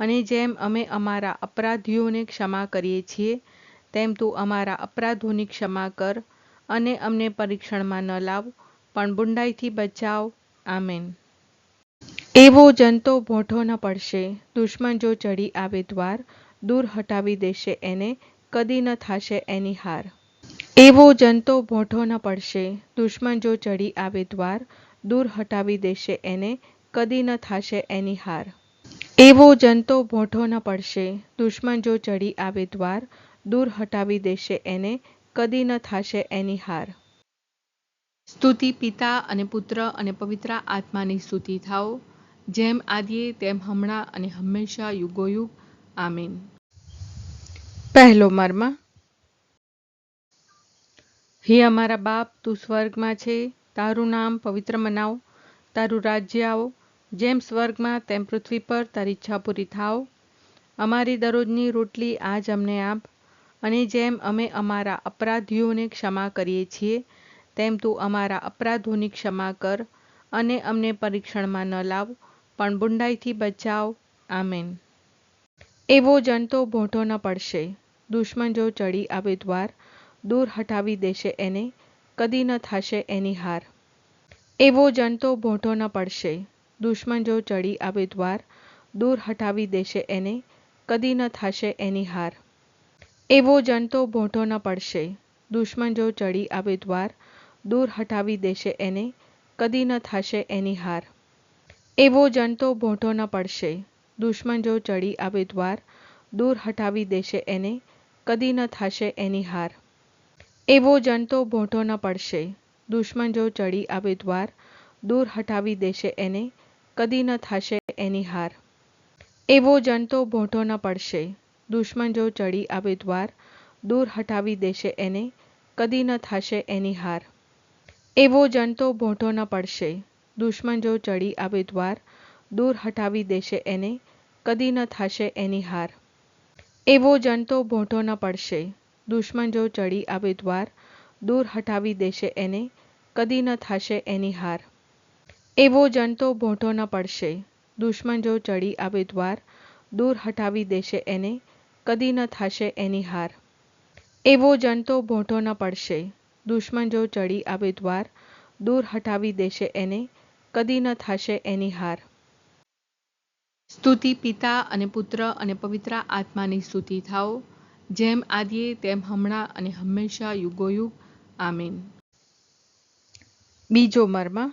અને જેમ અમે અમારા અપરાધીઓને ક્ષમા કરીએ છીએ, તેમ તું અમારા અપરાધોની ક્ષમા કર અને અમને પરીક્ષણમાં ન લાવ, પણ બુંડાઈથી બચાવ. આમેન. એવો જનતો ભોઠો ન પડશે. દુશ્મન જો ચડી આવે દ્વાર, દૂર હટાવી દેશે એને, કદી ન થાશે એની હાર. એવો જનતો ભોઠો ન પડશે. દુશ્મન જો ચડી આવે દ્વાર, દૂર હટાવી દેશે એને, કદી ન થાશે એની હાર. એવો જંતો ભોઠો ન પડશે. દુશ્મન જો ચડી આવે દ્વાર, દૂર હટાવી દેશે એને, કદી ન થાશે એની હાર. સ્તુતિ પિતા અને પુત્ર અને પવિત્ર આત્માની સ્તુતિ થાઓ. જેમ આદિએ, તેમ હમણાં અને હંમેશા યુગોયુગ. આમીન. પહેલો મર્મ. હે અમારા બાપ, તું સ્વર્ગમાં છે. તારું નામ પવિત્ર મનાવ. તારું રાજ્ય આવો. જેમ સ્વર્ગમાં તેમ પૃથ્વી પર તારી ઈચ્છા પૂરી થાવ અમારી દરરોજની રોટલી આજ અમને આપ. અને જેમ અમે અમારા અપરાધીઓને ક્ષમા કરીએ છીએ, તેમ તું અમારા અપરાધોની ક્ષમા કર અને અમને પરીક્ષણમાં ન લાવ, પણ બુંડાઈથી બચાવ. આમેન. એવો જનતો ભોંઠો ન પડશે. દુશ્મન જો ચડી આવે દ્વાર, દૂર હટાવી દેશે એને, કદી ન થાશે એની હાર. એવો જનતો ભોંઠો ન પડશે. દુશ્મન જો ચડી આવે દ્વાર, દૂર હટાવી દેશે એને, કદી ન થાશે એની હાર. એવો જંતો ભોંઠો ન પડશે. દુશ્મન જો ચડી આવે દ્વાર, દૂર હટાવી દેશે એને, કદી ન થાશે એની હાર. એવો જંતો ભોંઠો ન પડશે. દુશ્મન જો ચડી આવે દ્વાર, દૂર હટાવી દેશે એને, કદી ન થાશે એની હાર. એવો જંતો ભોંઠો ન પડશે. દુશ્મન જો ચડી આવે દ્વાર, દૂર હટાવી દેશે એને કદી ન થાશે એની હાર. એવો જનતો ભોંઠો ન પડશે. દુશ્મન જો ચડી આવે દ્વાર, દૂર હટાવી દેશે એને, કદી ન થાશે એની હાર. એવો જનતો ભોંઠો ન પડશે. દુશ્મન જો ચડી આવે દ્વાર, દૂર હટાવી દેશે એને, કદી ન થાશે એની હાર. એવો જનતો ભોંઠો ન પડશે. દુશ્મન જો ચડી આવે દ્વાર, દૂર હટાવી દેશે એને, કદી ન થાશે એની હાર. એવો જંતો ભોંઠો ન પડશે. દુશ્મન જો ચડી આવે દ્વાર, દૂર હટાવી દેશે એને, કદી ન થાશે એની હાર. એવો જંતો ભોંઠો ન પડશે. દુશ્મન જો ચડી આવે દ્વાર, દૂર હટાવી દેશે એને, કદી ન થાશે એની હાર. સ્તુતિ પિતા અને પુત્ર અને પવિત્ર આત્માની સ્તુતિ થાઓ, જેમ આદિએ તેમ હમણાં અને હંમેશા યુગોયુગ. આમીન. બીજો મર્મ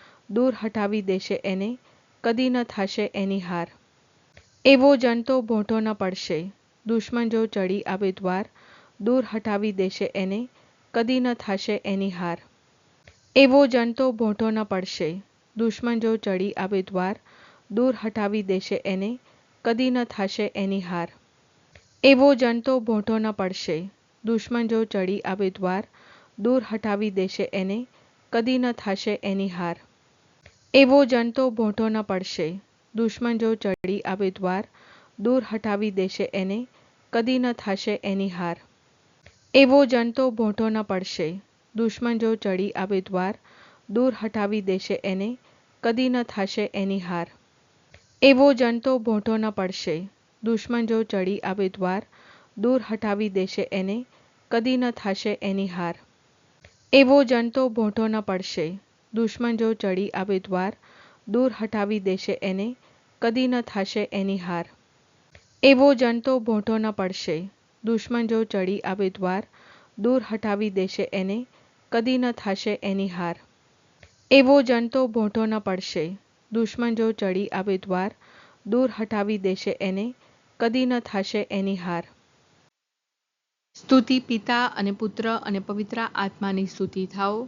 દૂર હટાવી દેશે એને, કદી ન થાશે એની હાર. એવો જનતો ભોંઠો ન પડશે. દુશ્મન જો ચડી આવે દ્વાર, દૂર હટાવી દેશે એને, કદી ન થશે એની હાર. એવો જનતો ભોંઠો ન પડશે. દુશ્મન જો ચડી આવે દ્વાર, દૂર હટાવી દેશે એને, કદી ન થાશે એની હાર. એવો જનતો ભોંઠો ન પડશે. દુશ્મન જો ચડી આવે દ્વાર, દૂર હટાવી દેશે એને, કદી ન થાશે એની હાર. એવો જનતો ભોંઠો ન પડશે. દુશ્મન જો ચડી આવે દ્વાર, દૂર હટાવી દેશે એને, કદી ન થાશે એની હાર. એવો જનતો ભોંઠો ન પડશે. દુશ્મન જો ચડી આવે દ્વાર, દૂર હટાવી દેશે એને, કદી ન થાશે એની હાર. એવો જનતો ભોંઠો ન પડશે. દુશ્મન જો ચડી આવે દ્વાર, દૂર હટાવી દેશે એને, કદી ન થાશે એની હાર. એવો જનતો ભોંઠો ન પડશે. દુશ્મન જો ચડી આવે દ્વાર, દૂર હટાવી દેશે એને, કદી ન થાશે એની હાર. એવો જનતો ભોંઠો ન પડશે. દુશ્મન જો ચડી આવે દ્વાર, દૂર હટાવી દેશે એને, કદી ન થાશે એની હાર. એવો જનતો ભોંઠો ન પડશે. દુશ્મન જો ચડી આવે દ્વાર, દૂર હટાવી દેશે એને, કદી ન થાશે એની હાર. સ્તુતિ પિતા અને પુત્ર અને પવિત્ર આત્માની સ્તુતિ થાઓ.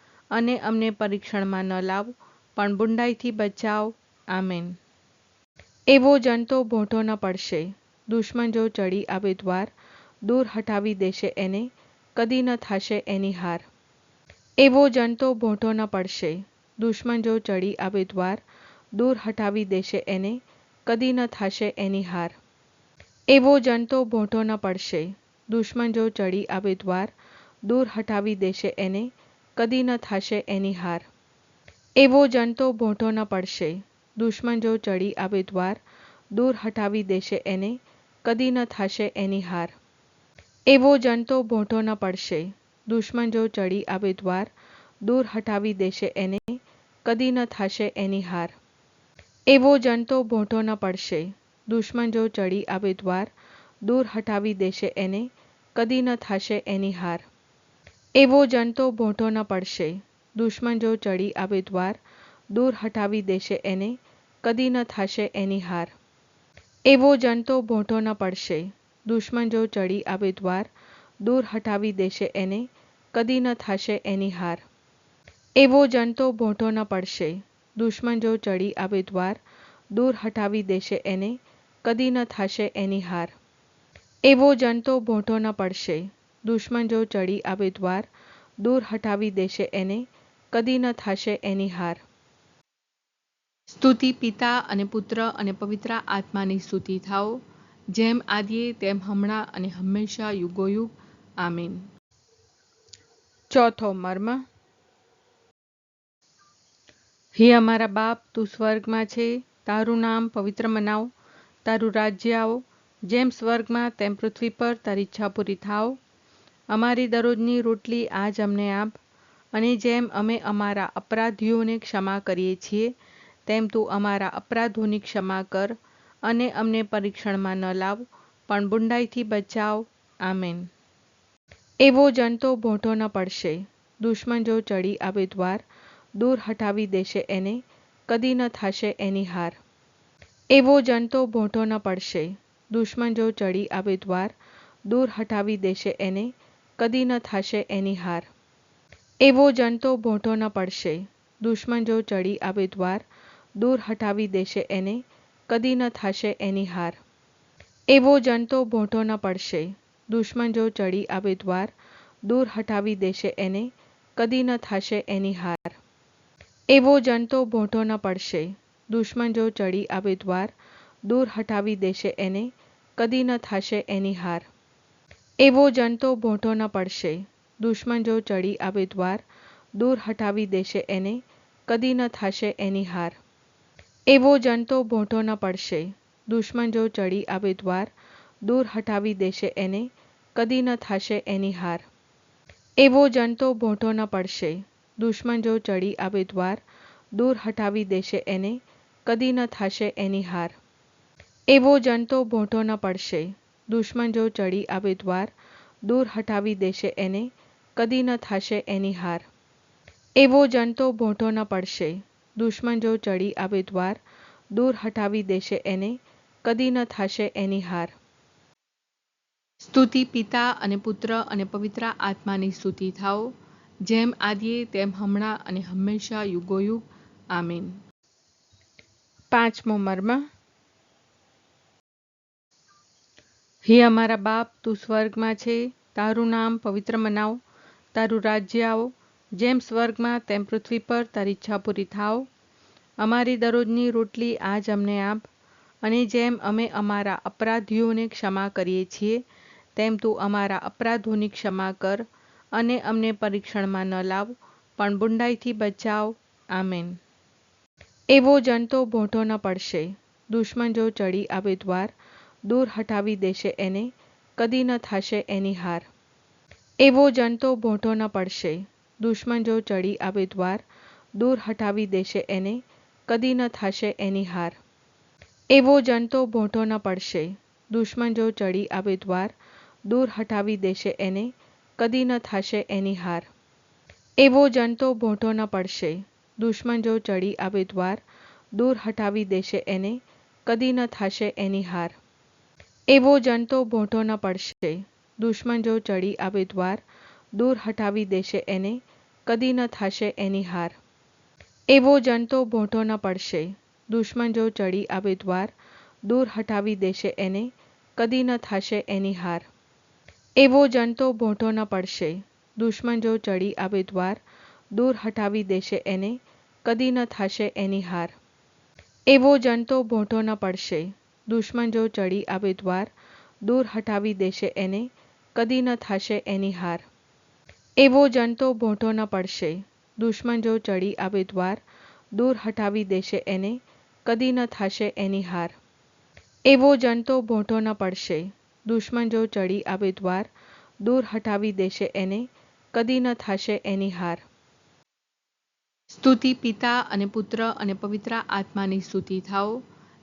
અને અમને પરીક્ષણમાં ન લાવ. પણ બુંડાઈથી બચાવ. આમેન. એવો જનતો ભોંઠો ન પડશે. દુશ્મન જો ચડી આવે દ્વાર, દૂર હટાવી દેશે એને, કદી ન થાશે એની હાર. એવો જનતો ભોંઠો ન પડશે. દુશ્મન જો ચડી આવે દ્વાર, દૂર હટાવી દેશે એને, કદી ન થાશે એની હાર. એવો જનતો ભોંઠો ન પડશે. દુશ્મન જો ચડી આવે દ્વાર, દૂર હટાવી દેશે એને કદી ન થાશે એની હાર. એવો જનતો ભોંઠો ન પડશે. દુશ્મન જો ચડી આવે દ્વાર, દૂર હટાવી દેશે એને, કદી ન થાશે એની હાર. એવો જનતો ભોંઠો ન પડશે. દુશ્મન જો ચડી આવે દ્વાર, દૂર હટાવી દેશે એને, કદી ન થાશે એની હાર. એવો જનતો ભોંઠો ન પડશે. દુશ્મન જો ચડી આવે દ્વાર, દૂર હટાવી દેશે એને, કદી ન થાશે એની હાર. એવો જનતો ભોંઠો ન પડશે. દુશ્મન જો ચડી આવે દ્વાર, દૂર હટાવી દેશે એને, કદી ન થાશે એની હાર. એવો જનતો ભોંઠો ન પડશે. દુશ્મન જો ચડી આવે દ્વાર, દૂર હટાવી દેશે એને, કદી ન થાશે એની હાર. એવો જનતો ભોંઠો ન પડશે. દુશ્મન જો ચડી આવે દ્વાર, દૂર હટાવી દેશે એને, કદી ન થાશે એની હાર. એવો જનતો ભોંઠો ન પડશે. દુશ્મન જો ચડી આવે દ્વાર, દૂર હટાવી દેશે એને, કદી ન થશે એની હાર. સ્તુતિ પિતા અને પુત્ર અને પવિત્ર આત્માની સ્તુતિ થાઓ, જેમ આદિએ તેમ હમણાં અને હંમેશા યુગોયુગ. આમીન. ચોથો મર્મ. હે અમારા બાપ, તું સ્વર્ગમાં છે, તારું નામ પવિત્ર મનાવ, તારું રાજ્ય આવો, જેમ સ્વર્ગમાં તેમ પૃથ્વી પર તારી ઈચ્છા પૂરી થાવ અમારી દરરોજની રોટલી આજ અમને આપ અને જેમ અમે અમારા અપરાધીઓને ક્ષમા કરીએ છીએ, તેમ તું અમારા અપરાધોની ક્ષમા કર અને અમને પરીક્ષણમાં ન લાવ, પણ બુંડાઈથી બચાવ. આમેન. એવો જનતો ભોંઠો ન પડશે. દુશ્મન જો ચડી આવે દ્વાર, દૂર હટાવી દેશે એને, કદી ન થાશે એની હાર. એવો જનતો ભોંઠો ન પડશે. દુશ્મન જો ચડી આવે દ્વાર, દૂર હટાવી દેશે એને કદી ન થાશે એની હાર. એવો જનતો ભોંઠો ન પડશે. દુશ્મન જો ચડી આવે દ્વાર, દૂર હટાવી દેશે એને, કદી ન થાશે એની હાર. એવો જનતો ભોંઠો ન પડશે. દુશ્મન જો ચડી આવે દ્વાર, દૂર હટાવી દેશે એને, કદી ન થાશે એની હાર. એવો જનતો ભોંઠો ન પડશે. દુશ્મન જો ચડી આવે દ્વાર, દૂર હટાવી દેશે એને, કદી ન થાશે એની હાર. એવો જનતો ભોંઠો ન પડશે. દુશ્મન જો ચડી આવે દ્વાર, દૂર હટાવી દેશે એને, કદી ન થાશે એની હાર. એવો જનતો ભોંઠો ન પડશે. દુશ્મન જો ચડી આવે દ્વાર, દૂર હટાવી દેશે એને, કદી ન થાશે એની હાર. એવો જનતો ભોંઠો ન પડશે. દુશ્મન જો ચડી આવે દ્વાર, દૂર હટાવી દેશે એને, કદી ન થાશે એની હાર. એવો જનતો ભોંઠો ન પડશે. દુશ્મન જો ચડી આવે દ્વાર, દૂર હટાવી દેશે એને, કદી ન થાશે એની હાર. એવો જનતો ભોંઠો ન પડશે. દુશ્મન જો ચડી આવે દ્વાર, દૂર હટાવી દેશે એને, કદી ન થાશે એની હાર. સ્તુતિ પિતા અને પુત્ર અને પવિત્ર આત્માની સ્તુતિ થાઓ. જેમ આદિએ, તેમ હમણાં અને હંમેશા યુગોયુગ. આમીન. પાંચમો મર્મ. હે અમારા બાપ, તું સ્વર્ગમાં છે. તારું નામ પવિત્ર મનાવ. તારું રાજ્ય આવો. જેમ સ્વર્ગમાં, તેમ પૃથ્વી પર તારી ઈચ્છા પૂરી થાવ. અમારી દરરોજની રોટલી આજ અમને આપ. અને જેમ અમે અમારા અપરાધીઓને ક્ષમા કરીએ છીએ, તેમ તું અમારા અપરાધોની ક્ષમા કર અને અમને પરીક્ષણમાં ન લાવ, પણ બુંડાઈથી બચાવ. આમેન. એવો જનતો ભોંઠો ન પડશે. દુશ્મન જો ચડી આવે દ્વાર દૂર હટાવી દેશે એને, કદી ન થાશે એની હાર. એવો જનતો ભોંઠો ન પડશે. દુશ્મન જો ચડી આવે દ્વાર, દૂર હટાવી દેશે એને, કદી ન થાશે એની હાર. એવો જનતો ભોંઠો ન પડશે. દુશ્મન જો ચડી આવે દ્વાર, દૂર હટાવી દેશે એને, કદી ન થાશે એની હાર. એવો જનતો ભોંઠો ન પડશે. દુશ્મન જો ચડી આવે દ્વાર, દૂર હટાવી દેશે એને, કદી ન થાશે એની હાર. એવો જનતો ભોંઠો ન પડશે. દુશ્મન જો ચડી આવે દ્વાર, દૂર હટાવી દેશે એને, કદી ન થાશે એની હાર. એવો જનતો ભોંઠો ન પડશે. દુશ્મન જો ચડી આવે દ્વાર, દૂર હટાવી દેશે એને, કદી ન થાશે એની હાર. એવો જનતો ભોંઠો ન પડશે. દુશ્મન જો ચડી આવે દ્વાર, દૂર હટાવી દેશે એને, કદી ન થાશે એની હાર. એવો જનતો ભોંઠો ન પડશે. દુશ્મન જો ચડી આવે દ્વાર, દૂર હટાવી દેશે એને, કદી ન થાશે એની હાર. એવો જનતો ભોંઠો ન પડશે. દુશ્મન જો ચડી આવે દ્વાર, દૂર હટાવી દેશે એને, કદી ન થાશે એની હાર. એવો જનતો ભોંઠો ન પડશે. દુશ્મન જો ચડી આવે દ્વાર, દૂર હટાવી દેશે એને, કદી ન થાશે એની હાર. સ્તુતિ પિતા અને પુત્ર અને પવિત્ર આત્માની સ્તુતિ થાઓ.